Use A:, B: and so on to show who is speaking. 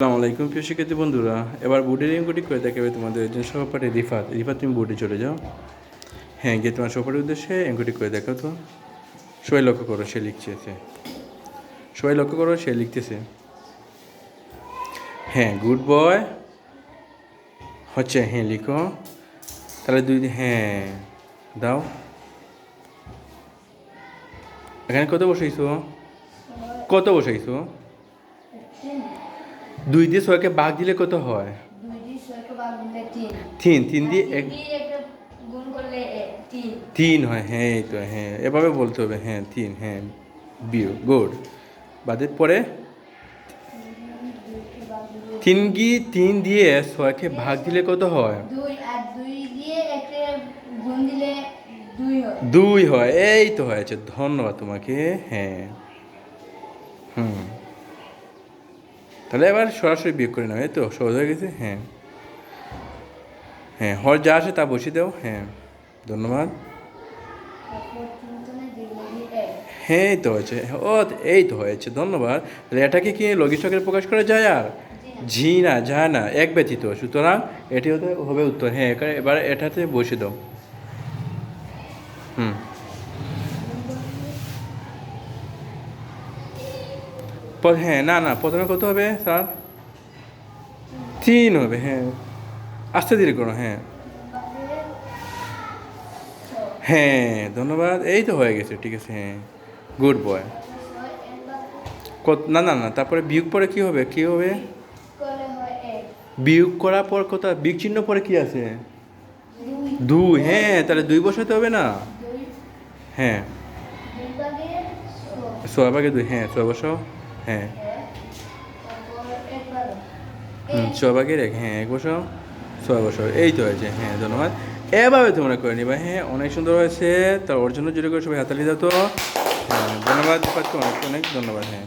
A: আসসালামু আলাইকুম প্রিয় শিক্ষার্থী বন্ধুরা, এবার বোর্ডের ইনকোটি করে দেখাবে তোমাদের একজন সহপাঠী রিফাত। রিফাত, তুমি বোর্ডে চলে যাও। হ্যাঁ গিয়ে তোমার সহপাঠীর উদ্দেশ্যে এনকোটি করে দেখো তো। সবাই লক্ষ্য করো, সে লিখছে সবাই লক্ষ্য করো, সে লিখতেছে। হ্যাঁ গুড বয়। হচ্ছে হ্যাঁ লিখো। তাহলে দুই হ্যাঁ দাও। এখানে কত বসাইছো? কত বসাইছো? দুই দিয়ে ছয়কে বাঘ দিলে কত হয়?
B: তিন।
A: তিন দিয়ে এক
B: তিন।
A: হয় হ্যাঁ এই তো হ্যাঁ এভাবে বলতে হবে হ্যাঁ তিন হ্যাঁ বিউ গুড। বাদের পরে? তিন গি তিন দিয়ে ছয়কে ভাগ দিলে কত হয়?
B: হয়।
A: দুই হয় এই তো হয়েছে ধন্যবাদ তোমাকে হ্যাঁ। হুম। তাহলে এবার সরাসরি বিয়োগ করে এই তো সহজ হয়ে গেছে হ্যাঁ। হ্যাঁ হর যা আসে তা বসিয়ে দাও হ্যাঁ ধন্যবাদ। হ্যাঁ তো হয়েছে, ও, এই তো হয়েছে, ধন্যবাদ। তাহলে এটাকে কি লঘিষ্ঠকের প্রকাশ করা যায় আর? ঝি না যা না, এক ব্যতীত, সুতরাং এটি হতে হবে উত্তর হ্যাঁ এবার এটাতে বসে দাও। হুম। হ্যাঁ না না, প্রথমে কত হবে স্যার? তিন হবে হ্যাঁ। আস্তে ধীরে করো হ্যাঁ। হ্যাঁ ধন্যবাদ। এই তো হয়ে গেছে, ঠিক আছে হ্যাঁ। Good boy. কত, না না না, তারপরে বিয়োগ পরে কি হবে? কি হবে? বিয়োগ করার পর কথা বিয়োগ চিহ্ন পরে কি আছে?
B: দুই
A: হ্যাঁ তাহলে দুই বসাতে হবে না? হ্যাঁ।
B: ছয়
A: ভাগে দুই হ্যাঁ ছয় বসাও। হ্যাঁ।
B: তারপর এক
A: হ্যাঁ এক বছর ছয় বছর এই তো হয়েছে হ্যাঁ ধন্যবাদ। এভাবে তোমরা করে নিবা হ্যাঁ অনেক সুন্দর হয়েছে তার ওর জন্য জুড়ে করে সবাই হাতালি দাও তো। হ্যাঁ ধন্যবাদ অনেক অনেক ধন্যবাদ হ্যাঁ।